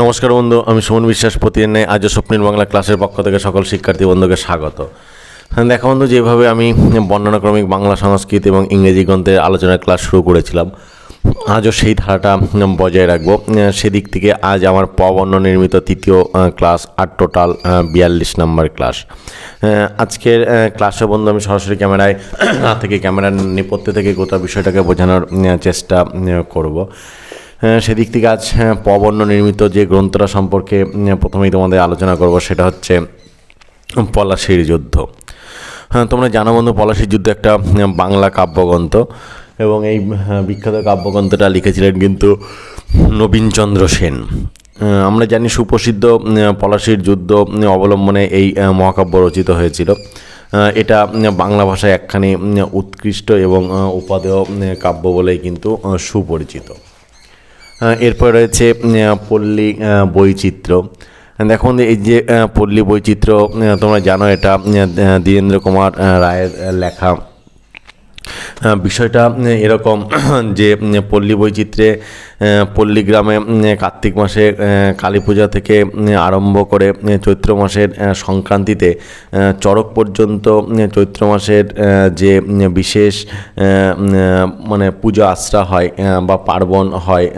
নমস্কার বন্ধু আমি সুমন বিশ্বাস প্রতিদিন আজও স্বপ্নীল বাংলা ক্লাসের পক্ষ থেকে সকল শিক্ষার্থী বন্ধুকে স্বাগত। হ্যাঁ, দেখো বন্ধু যেভাবে আমি বর্ণনাক্রমিক বাংলা সংস্কৃত এবং ইংরেজি গ্রন্থের আলোচনার ক্লাস শুরু করেছিলাম আজও সেই ধারাটা বজায় রাখব। সেদিক থেকে আজ আমার পবর্ণ নির্মিত তৃতীয় ক্লাস আর টোটাল বিয়াল্লিশ নম্বর ক্লাস। আজকের আহ, ক্লাসে বন্ধু আমি সরাসরি ক্যামেরায় থেকে ক্যামেরার নেপথ্যে থেকে গোটা বিষয়টাকে বোঝানোর চেষ্টা করব। হ্যাঁ, সেদিক থেকে আজ পবর্ণ নির্মিত যে গ্রন্থটা সম্পর্কে প্রথমেই তোমাদের আলোচনা করব সেটা হচ্ছে পলাশির যুদ্ধ। হ্যাঁ তোমরা জানো বন্ধু, পলাশির যুদ্ধ একটা বাংলা কাব্যগ্রন্থ এবং এই বিখ্যাত কাব্যগ্রন্থটা লিখেছিলেন কিন্তু নবীনচন্দ্র সেন। আমরা জানি সুপ্রসিদ্ধ পলাশির যুদ্ধ অবলম্বনে এই মহাকাব্য রচিত হয়েছিল। এটা বাংলা ভাষায় একখানি উৎকৃষ্ট এবং উপাদেয় কাব্য বলেই কিন্তু সুপরিচিত। এরপর রয়েছে পল্লী বৈচিত্র্য। দেখুন, এই যে পল্লী বৈচিত্র্য তোমরা জানো, এটা দীরেন্দ্র কুমার রায়ের লেখা। বিষয়টা এরকম, যে পল্লী বৈচিত্র্যে আহ, পল্লী গ্রামে উম, কার্তিক মাসে কালী পূজা থেকে আরম্ভ করে চৈত্র মাসের সংক্রান্তিতে চড়ক পর্যন্ত চৈত্র মাসের যে বিশেষ মানে পূজা আশ্রা হয় বা পার্বণ হয়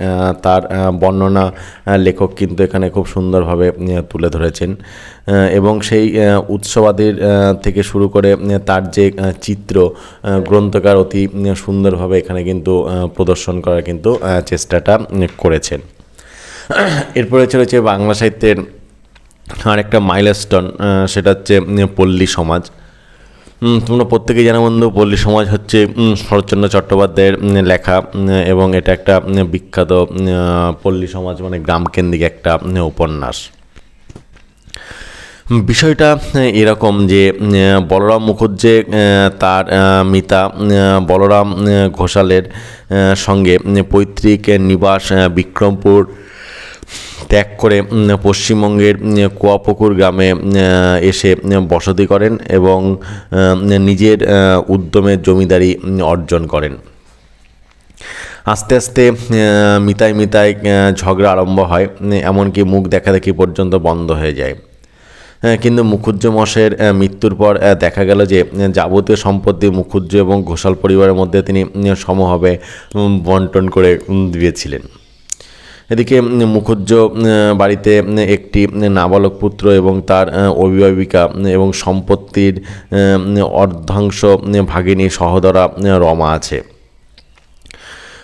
তার বর্ণনা লেখক কিন্তু এখানে খুব সুন্দরভাবে তুলে ধরেছেন। এবং সেই উৎসবাদির থেকে শুরু করে তার যে চিত্র গ্রন্থকার অতি সুন্দরভাবে এখানে কিন্তু প্রদর্শন করার কিন্তু চেষ্টাটা উম, করেছেন। এরপরে চলেছে বাংলা সাহিত্যের আর একটা মাইলস্টোন সেটা হচ্ছে পল্লী সমাজ। তোমরা প্রত্যেকেই জানো বন্ধু পল্লী সমাজ হচ্ছে শরৎচন্দ্র চট্টোপাধ্যায়ের লেখা এবং এটা একটা বিখ্যাত পল্লী সমাজ মানে গ্রামকেন্দ্রিক একটা উপন্যাস। বিষয়টা এরকম যে বলরাম মুখুজ্জে তার মিতা বলরাম ঘোষালের সঙ্গে পৈতৃক নিবাস বিক্রমপুর ত্যাগ করে পশ্চিমবঙ্গের কুয়াপুকুর গ্রামে এসে বসতি করেন এবং নিজের আহ, উদ্যমে জমিদারি অর্জন করেন। আস্তে আস্তে আহ, মিতাই মিতাই ঝগড়া আরম্ভ হয় এমনকি মুখ দেখাদেখি পর্যন্ত বন্ধ হয়ে যায়। কিন্তু মুখুজ্জ মশের মৃত্যুর পর দেখা গেল যে যাবতীয় সম্পত্তি মুখুজ্জ এবং ঘোষাল পরিবারের মধ্যে তিনি সমভাবে বন্টন করে দিয়েছিলেন। এদিকে মুখুজ্জ বাড়িতে একটি নাবালক পুত্র এবং তার অভিভাবিকা এবং সম্পত্তির অর্ধাংশ ভাগিনী সহদরা রমা আছে।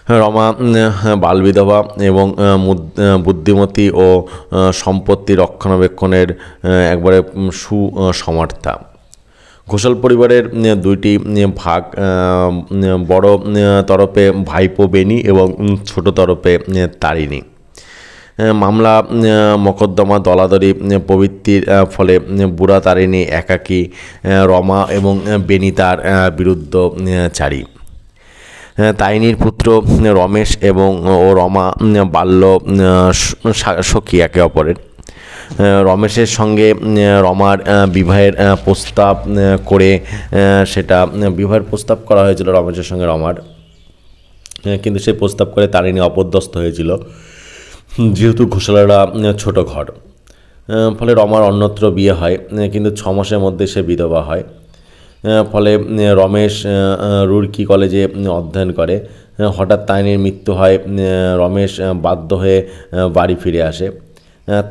রমা বালবিধবা এবং বুদ্ধিমতী ও সম্পত্তি রক্ষণাবেক্ষণের একবারে সুসমর্থা ঘোষাল পরিবারের দুইটি ভাগ বড় তরফে ভাইপো বেনি এবং ছোট তরফে তারিণী। মামলা মকদ্দমা দলাদলি উম, প্রবৃত্তির ফলে বুড়া তারিণী একাকী রমা এবং বেনি তার বিরুদ্ধ চারী। তাইনির পুত্র, রমেশ এবং, ও রমা, বাল্য সখী একে অপরের। রমেশের সঙ্গে রমার বিবাহের প্রস্তাব করে সেটা বিবাহের প্রস্তাব করা হয়েছিল রমেশের সঙ্গে রমার। কিন্তু সেই প্রস্তাব করে তারিণী অপদস্থ হয়েছিল, যেহেতু ঘোষালারা ছোট ঘর। ফলে রমার অন্যত্র বিয়ে হয় কিন্তু ছ মাসের মধ্যে সে বিধবা হয়। ফলে রমেশ রুড়কি কলেজে অধ্যয়ন করে। হঠাৎ তাইনির মৃত্যু হয় রমেশ বাধ্য হয়ে বাড়ি ফিরে আসে।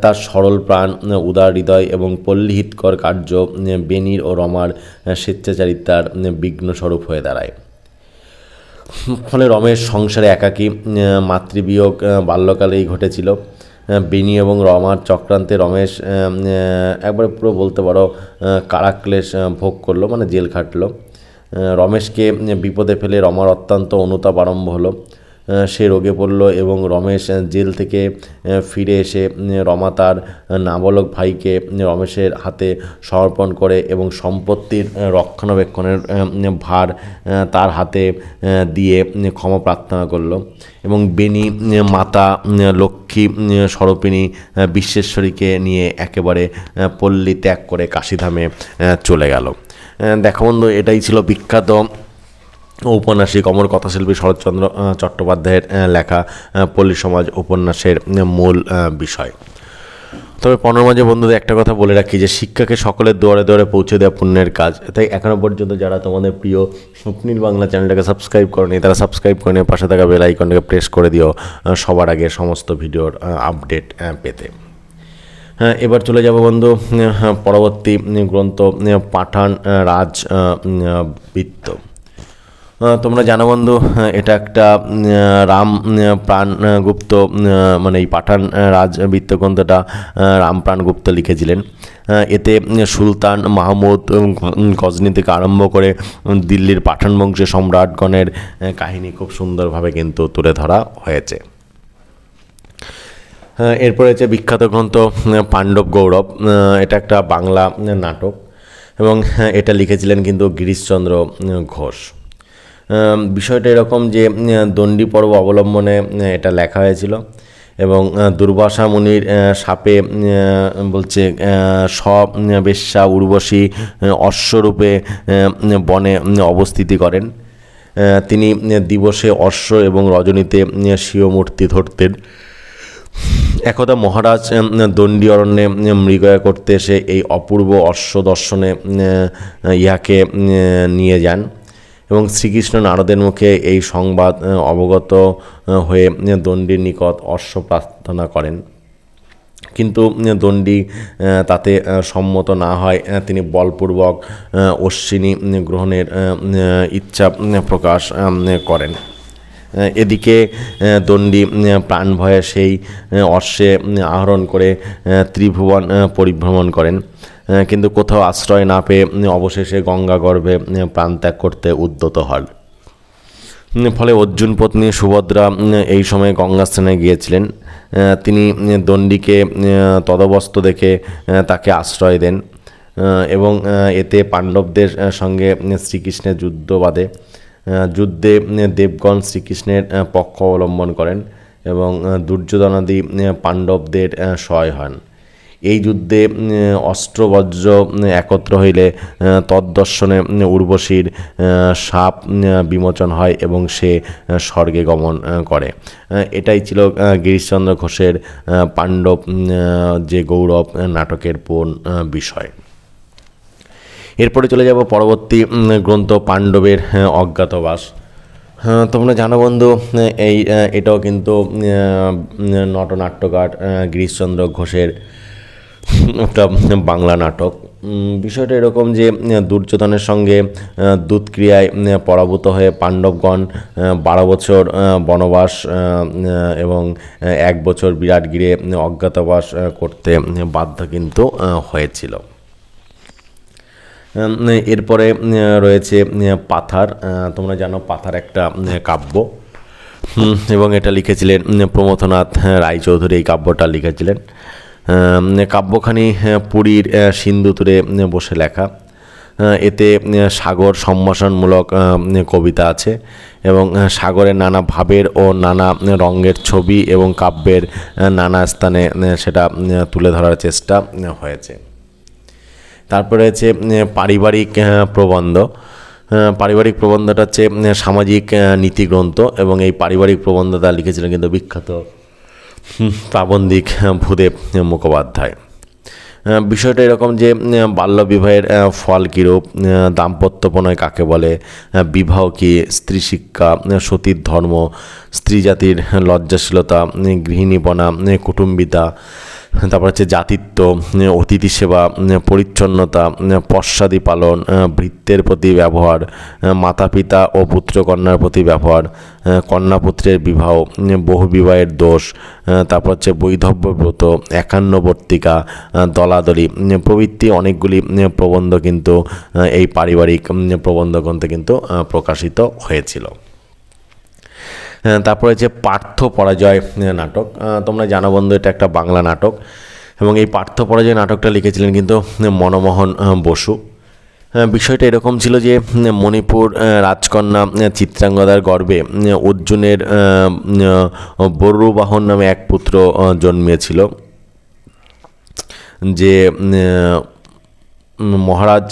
তার সরল প্রাণ উদার হৃদয় এবং পল্লীহিতকর কার্য বেনির ও রমার স্বেচ্ছাচারিতার উম, বিঘ্নস্বরূপ হয়ে দাঁড়ায়। ফলে রমেশ সংসারে একাকী মাতৃবিয়োগ বাল্যকালেই ঘটেছিল। বেনি এবং রমার চক্রান্তে রমেশ একবারে পুরো বলতে পারো কারাক্লেশ ভোগ করল মানে জেল খাটলো। রমেশকে বিপদে ফেলে রমার অত্যন্ত অনুতাপ আরম্ভ হলো। সে রোগে পড়ল এবং রমেশ জেল থেকে ফিরে এসে রমা তার নাবালক ভাইকে রমেশের হাতে সমর্পণ করে এবং সম্পত্তির রক্ষণাবেক্ষণের ভার তার হাতে দিয়ে ক্ষমা প্রার্থনা করল। এবং বেনি মাতা লক্ষ্মী উম, স্বরূপিণী বিশ্বেশ্বরীকে নিয়ে একেবারে পল্লী ত্যাগ করে কাশীধামে চলে গেল। দেখো বন্ধু এটাই ছিল বিখ্যাত ঔপন্যাসিক অমর কথাশিল্পী শরৎচন্দ্র চট্টোপাধ্যায়ের লেখা পল্লী সমাজ উপন্যাসের মূল বিষয়। তবে পনেরো মাঝে বন্ধুদের একটা কথা বলে রাখি যে শিক্ষাকে সকলের দুয়ারে দুয়ারে পৌঁছে দেওয়া পুণ্যের কাজ। তাই এখনও পর্যন্ত যারা তোমাদের প্রিয় স্বপ্নীল বাংলা চ্যানেলটাকে সাবস্ক্রাইব করেনি, তারা সাবস্ক্রাইব করে নিয়ে পাশে থাকা বেল আইকনটাকে প্রেস করে দিও সবার আগে সমস্ত ভিডিওর আপডেট পেতে। হ্যাঁ এবার চলে যাব বন্ধু পরবর্তী গ্রন্থ পাঠান রাজ বৃত্ত। তোমরা জানো বন্ধু এটা একটা রাম উম, প্রাণ গুপ্ত মানে এই পাঠান রাজ বৃত্তগ্রন্থটা রাম প্রাণ গুপ্ত লিখেছিলেন। এতে সুলতান মাহমুদ গজনি থেকে আরম্ভ করে দিল্লির পাঠান বংশের সম্রাটগণের কাহিনী খুব সুন্দরভাবে কিন্তু তুলে ধরা হয়েছে। হ্যাঁ, এরপরে হচ্ছে বিখ্যাত গ্রন্থ পাণ্ডব গৌরব। এটা একটা বাংলা নাটক এবং এটা লিখেছিলেন কিন্তু গিরিশচন্দ্র ঘোষ। বিষয়টা এরকম যে দণ্ডি পর্ব অবলম্বনে এটা লেখা হয়েছিল এবং দুর্বাসা মুনির সাপে বলছে সব বেশ্যা উর্বশী অশ্বরূপে বনে অবস্থিতি করেন। তিনি দিবসে অশ্ব এবং রজনীতে স্বীয় মূর্তি ধরতেন। একদা মহারাজ দণ্ডী অরণ্যে মৃগয়া করতে এসে এই অপূর্ব অশ্ব দর্শনে ইহাকে নিয়ে যান। এবং শ্রীকৃষ্ণ নারদের মুখে এই সংবাদ অবগত হয়ে দণ্ডীর নিকট অশ্ব প্রার্থনা করেন। কিন্তু দণ্ডী তাতে সম্মত না হয় তিনি বলপূর্বক অশ্বিনী গ্রহণের ইচ্ছা প্রকাশ করেন। এদিকে দণ্ডী প্রাণ ভয়ে সেই অশ্বে আহরণ করে ত্রিভুবন পরিভ্রমণ করেন। কিন্তু কোথাও আশ্রয় না পেয়ে অবশেষে গঙ্গা গর্ভে উম, প্রাণত্যাগ করতে উদ্যত হন। ফলে অর্জুন পত্নী সুভদ্রা এই সময় গঙ্গা স্নানে গিয়েছিলেন তিনি দণ্ডিকে তদবস্ত দেখে তাকে আশ্রয় দেন। এবং এতে পাণ্ডবদের সঙ্গে শ্রীকৃষ্ণের যুদ্ধ বাঁধে। যুদ্ধে দেবগণ শ্রীকৃষ্ণের পক্ষ অবলম্বন করেন এবং দুর্যোধনাদি পাণ্ডবদের সহায় হন। এই যুদ্ধে অস্ত্রবজ্র একত্র হইলে তদ্দর্শনে উর্বশীর সাপ বিমোচন হয় এবং সে স্বর্গে গমন করে। এটাই ছিল গিরিশচন্দ্র ঘোষের পাণ্ডব যে গৌরব নাটকের পূর্ণ বিষয়। এরপরে চলে যাব পরবর্তী গ্রন্থ, পাণ্ডবের অজ্ঞাতবাস। তোমরা জানো বন্ধু এই এটাও কিন্তু নটনাট্যকার গিরিশচন্দ্র ঘোষের একটা বাংলা নাটক। বিষয়টা এরকম যে, দুর্যোধনের সঙ্গে দুধক্রিয়ায় পরাভূত হয়ে পাণ্ডবগণ বারো বছর বনবাস এবং এক বছর বিরাট গিরে অজ্ঞাতবাস করতে বাধ্য কিন্তু হয়েছিল। এরপরে রয়েছে পাথার। তোমরা জানো পাথার একটা কাব্য। এবং এটা লিখেছিলেন প্রমথনাথ রায়চৌধুরী। এই কাব্যটা লিখেছিলেন। কাব্যখানি পুরীর আহ, সিন্ধু তীরে উম, বসে লেখা। এতে সাগর সম্ভাষণমূলক কবিতা আছে এবং সাগরের নানা ভাবের ও নানা রঙের ছবি এবং কাব্যের নানা স্থানে সেটা তুলে ধরার চেষ্টা হয়েছে। তারপরে হচ্ছে পারিবারিক প্রবন্ধ। পারিবারিক প্রবন্ধটা হচ্ছে সামাজিক নীতিগ্রন্থ এবং এই পারিবারিক প্রবন্ধটা লিখেছিলেন কিন্তু বিখ্যাত প্রাবন্ধিক ভূদেব মুখোপাধ্যায়। বিষয়টা এরকম যে বাল্যবিবাহের ফল কীরূপ দাম্পত্য প্রণয় কাকে বলে বিবাহ কি স্ত্রী শিক্ষা সতীর ধর্ম, স্ত্রী জাতির লজ্জাশীলতা গৃহিণীপনা কুটুম্বিতা তারপর হচ্ছে জাতিত্ব অতিথি সেবা পরিচ্ছন্নতা পশ্চাদি পালন বৃত্তের প্রতি ব্যবহার মাতা পিতা ও পুত্রকন্যার প্রতি ব্যবহার আহ, কন্যাপুত্রের বিবাহ বহু বিবাহের দোষ তারপর হচ্ছে বৈধব্য ব্রত একান্নবর্তিকা দলাদলি প্রভৃতি অনেকগুলি প্রবন্ধ কিন্তু এই পারিবারিক প্রবন্ধ গ্রন্থে কিন্তু প্রকাশিত হয়েছিল। হ্যাঁ, তারপরে যে পার্থ পরাজয় নাটক তোমরা জানো বন্ধু এটা একটা বাংলা নাটক। এবং এই পার্থ পরাজয় নাটকটা লিখেছিলেন কিন্তু মনমোহন বসু। বিষয়টা এরকম ছিল যে মণিপুর রাজকন্যা চিত্রাঙ্গদার উম, অর্জুনের বরুবাহন নামে এক পুত্র জন্মিয়েছিল। যে মহারাজ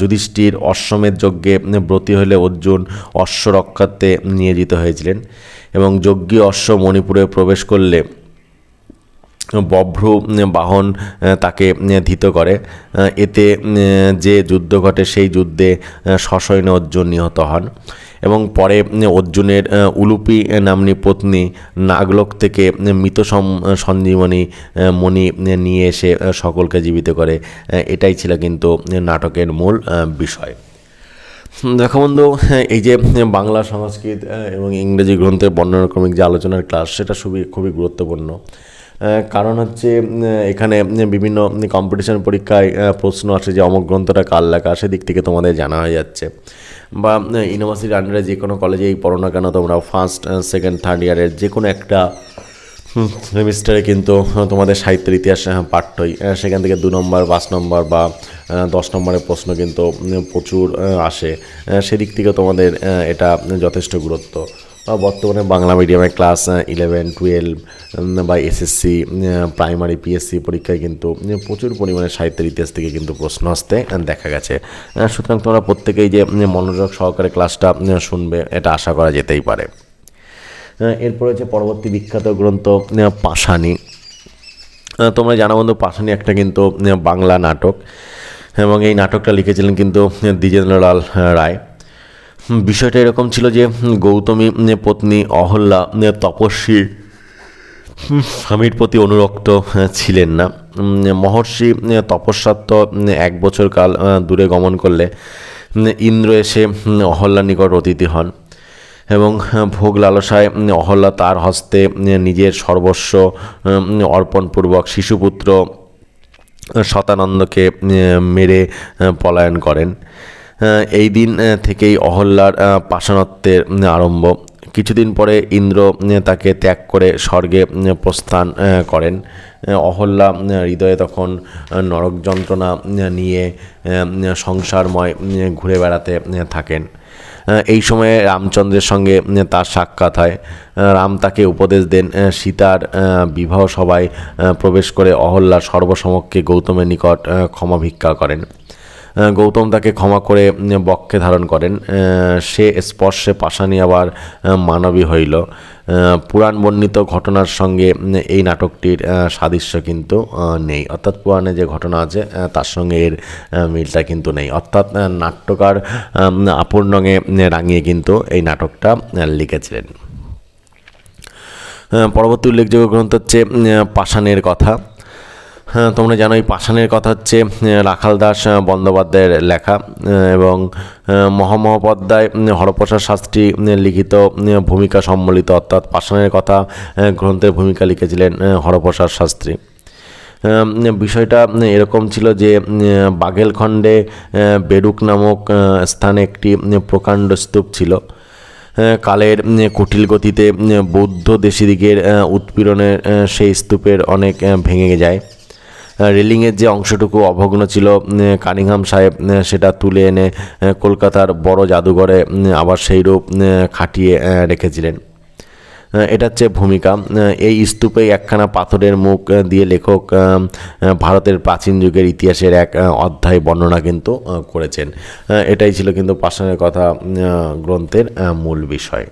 যুধিষ্ঠির অশ্বমেধ যজ্ঞে ব্রতী হলে অর্জুন অশ্ব নিয়োজিত হয়েছিলেন। এবং যজ্ঞী অশ্ব মণিপুরে প্রবেশ করলে বভ্র বাহন তাকে ধিত করে। এতে যে যুদ্ধ ঘটে সেই যুদ্ধে আহ, সসৈন্য অর্জুন নিহত হন। এবং পরে অর্জুনের উলুপি নামনি পত্নী নাগলোক থেকে মৃত সঞ্জীবনী মণি নিয়ে এসে সকলকে জীবিত করে। এটাই ছিল কিন্তু নাটকের মূল বিষয়। দেখো বন্ধু, এই যে বাংলা সংস্কৃত এবং ইংরেজি গ্রন্থের বর্ণনাক্রমিক যে আলোচনার ক্লাস সেটা খুবই খুবই গুরুত্বপূর্ণ। কারণ হচ্ছে এখানে বিভিন্ন কম্পিটিশন পরীক্ষায় প্রশ্ন আসে যে অমুক গ্রন্থটা কার লেখা, সেদিক থেকে তোমাদের জানা হয়ে যাচ্ছে। বা ইউনিভার্সিটির আন্ডারে যে কোনো কলেজেই পড়ো না কেন, তোমরা ফার্স্ট সেকেন্ড থার্ড ইয়ারের যে কোনো একটা সেমিস্টারে কিন্তু তোমাদের সাহিত্যের ইতিহাস পাঠ্যই। সেখান থেকে দু নম্বর, পাঁচ নম্বর বা দশ নম্বরের প্রশ্ন কিন্তু প্রচুর আসে। সেদিক থেকে তোমাদের এটা যথেষ্ট গুরুত্ব। বা বর্তমানে বাংলা মিডিয়ামে ক্লাস ইলেভেন টুয়েলভ বা এসএসসি প্রাইমারি পিএসসি পরীক্ষায় কিন্তু প্রচুর পরিমাণে সাহিত্যের ইতিহাস থেকে কিন্তু প্রশ্ন আসতে দেখা গেছে। সুতরাং তোমরা প্রত্যেকেই যে মনোযোগ সহকারে ক্লাসটা শুনবে, এটা আশা করা যেতেই পারে। এরপরে হচ্ছে পরবর্তী বিখ্যাত গ্রন্থ পাষাণী তোমরা জানো বন্ধু পাষাণী একটা কিন্তু বাংলা নাটক। এবং এই নাটকটা লিখেছিলেন কিন্তু দ্বিজেন্দ্রলাল রায়। বিষয়টা এরকম ছিল যে গৌতমী পত্নী অহল্যা তপস্বী স্বামীর প্রতি অনুরক্ত ছিলেন না। মহর্ষি তপস্যাত্ম এক বছর কাল দূরে গমন করলে ইন্দ্র এসে অহল্যার নিকট অতিথি হন। এবং ভোগ লালসায় অহল্যা তার হস্তে নিজের সর্বস্ব অর্পণপূর্বক শিশুপুত্র শতানন্দকে মেরে পলায়ন করেন। এই দিন থেকেই অহল্যার পাশানত্বের আরম্ভ। কিছুদিন পরে ইন্দ্র তাকে ত্যাগ করে স্বর্গে প্রস্থান করেন। অহল্যা হৃদয়ে তখন নরক যন্ত্রণা নিয়ে সংসারময় ঘুরে বেড়াতে থাকেন। এই সময়ে রামচন্দ্রের সঙ্গে তার সাক্ষাৎ হয়। রাম তাকে উপদেশ দেন সীতার বিবাহ সভায় প্রবেশ করে অহল্যার সর্বসমক্ষে গৌতমের নিকট ক্ষমা ভিক্ষা করেন। গৌতম তাকে ক্ষমা করে বক্ষে ধারণ করেন। সে স্পর্শে পাশানি আবার মানবী হইল। পুরাণ বর্ণিত ঘটনার সঙ্গে এই নাটকটির সাদৃশ্য কিন্তু নেই। অর্থাৎ পুরাণে যে ঘটনা আছে তার সঙ্গে এর মিলটা কিন্তু নেই। অর্থাৎ নাট্যকার রঙে রাঙিয়ে কিন্তু এই নাটকটা লিখেছিলেন। পরবর্তী উল্লেখযোগ্য গ্রন্থ হচ্ছে পাষাণের কথা। তোমরা জানো এই পাষাণের কথা হচ্ছে রাখাল দাস বন্দ্যোপাধ্যায়ের লেখা এবং মহামহোপাধ্যায় হরপ্রসাদ শাস্ত্রী লিখিত ভূমিকা সম্বলিত, অর্থাৎ পাষাণের কথা গ্রন্থের ভূমিকা লিখেছিলেন হরপ্রসাদ শাস্ত্রী। বিষয়টা এরকম ছিল যে বাগেলখণ্ডে বেরুক নামক স্থানে একটি প্রকাণ্ড স্তূপ ছিল। কালের কুটিল গতিতে বৌদ্ধ দেশিদিগের উৎপীড়নের সেই স্তূপের অনেক ভেঙে যায়। রেলিংয়ের যে অংশটুকু অভগ্ন ছিল কানিংহাম সাহেব সেটা তুলে এনে কলকাতার বড় জাদুঘরে আবার সেই রূপ খাটিয়ে রেখেছিলেন। এটা হচ্ছে ভূমিকা এই স্তূপে একখানা পাথরের মুখ দিয়ে লেখক ভারতের প্রাচীন যুগের ইতিহাসের এক অধ্যায় বর্ণনা কিন্তু করেছেন। এটাই ছিল কিন্তু পাষাণের কথা গ্রন্থের মূল বিষয়।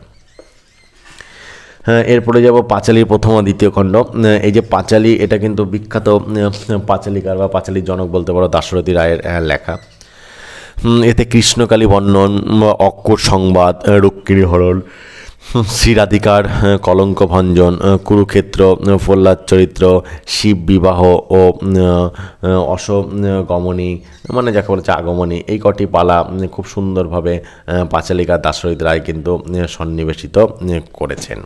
এরপরে যাব পাঁচালীর প্রথম ও দ্বিতীয় খণ্ড। এই যে পাঁচালী, এটা কিন্তু বিখ্যাত পাঁচালিকার বা পাঁচালীর জনক বলতে পারো, দাশরথী রায়ের লেখা। এতে কৃষ্ণকালী বর্ণন, বা অক্ষর সংবাদ রুক্মিণী হরণ শ্রীরাধিকার কলঙ্ক ভঞ্জন কুরুক্ষেত্র প্রহ্লাদ চরিত্র, শিব বিবাহ ও অশ গমনী মানে যাকে বলেছে আগমনী, এই কটি পালা খুব সুন্দরভাবে পাঁচালিকা দাশরথী রায় কিন্তু সন্নিবেশিত করেছেন।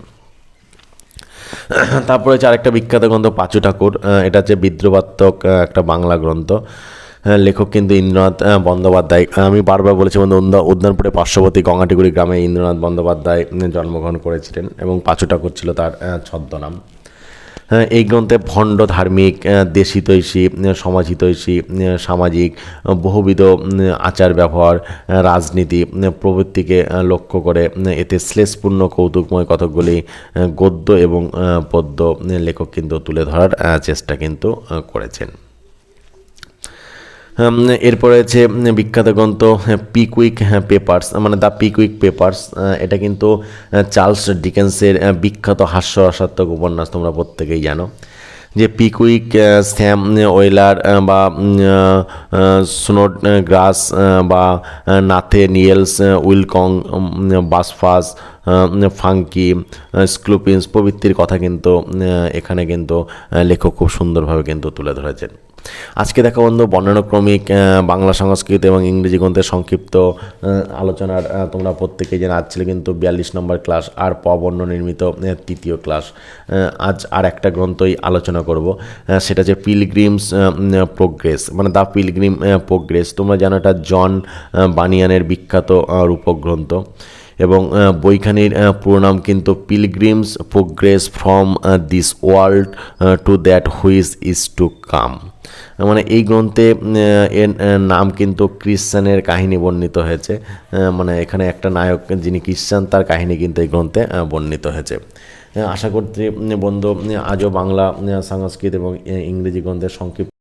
তারপরে হচ্ছে আরেকটা বিখ্যাত গ্রন্থ পাঁচু ঠাকুর এটা হচ্ছে বিদ্রোহাত্মক একটা বাংলা গ্রন্থ। আহ, লেখক কিন্তু ইন্দ্রনাথ বন্দ্যোপাধ্যায়। আমি বারবার বলেছি বন্ধু উদ্যান- উদ্যানপুরে পার্শ্ববর্তী গঙ্গাটিগুড়ি গ্রামে ইন্দ্রনাথ বন্দ্যোপাধ্যায় জন্মগ্রহণ করেছিলেন এবং পাঁচু ঠাকুর ছিল তার ছদ্মনাম। হ্যাঁ, এই গ্রন্থে ভণ্ড ধার্মিক দেশিতৈষী সমাজহিতৈষী সামাজিক বহুবিধ আচার ব্যবহার রাজনীতি প্রবৃত্তিকে লক্ষ্য করে এতে শ্লেষপূর্ণ কৌতুকময় কতকগুলি গদ্য এবং পদ্য লেখক কিন্তু তুলে ধরার চেষ্টা কিন্তু করেছেন। এরপরে হচ্ছে বিখ্যাত গ্রন্থ পিকুইক পেপার্স মানে দ্য পিকুইক পেপার্স এটা কিন্তু চার্লস ডিকেন্সের বিখ্যাত হাস্যরসাত্মক উপন্যাস তোমরা প্রত্যেকেই জানো। যে পিকুইক স্যাম ওয়েলার বা স্নোড গ্রাস বা নাথে নিয়েলস উইলকং বাসফাস ফাঙ্কি স্ক্লুপিন্স প্রভৃতির কথা কিন্তু এখানে কিন্তু লেখক খুব সুন্দরভাবে কিন্তু তুলে ধরেছেন। আজকে দেখা বন্ধু বর্ণানুক্রমিক বাংলা সংস্কৃত এবং ইংরেজি গ্রন্থের সংক্ষিপ্ত আলোচনার তোমরা প্রত্যেকেই আজ ছিল কিন্তু বিয়াল্লিশ নম্বর ক্লাস আর পবর্ণ নির্মিত তৃতীয় ক্লাস। আজ আর একটা গ্রন্থই আলোচনা করব সেটা হচ্ছে পিলগ্রিমস প্রোগ্রেস মানে দ্য পিলগ্রিম প্রোগ্রেস। তোমরা জানো এটা জন বানিয়ানের বিখ্যাত আহ, রূপক গ্রন্থ এবং বইখানির পুরো নাম কিন্তু Pilgrim's Progress from this world to that which is to come. মানে এই গ্রন্থে এর নাম কিন্তু ক্রিশ্চানের কাহিনী বর্ণিত হয়েছে। মানে এখানে একটা নায়ক যিনি ক্রিশ্চান, তার কাহিনী কিন্তু এই গ্রন্থে বর্ণিত হয়েছে। আশা করছি বন্ধু, আজও বাংলা সংস্কৃত এবং ইংরেজি গ্রন্থের সংক্ষিপ্ত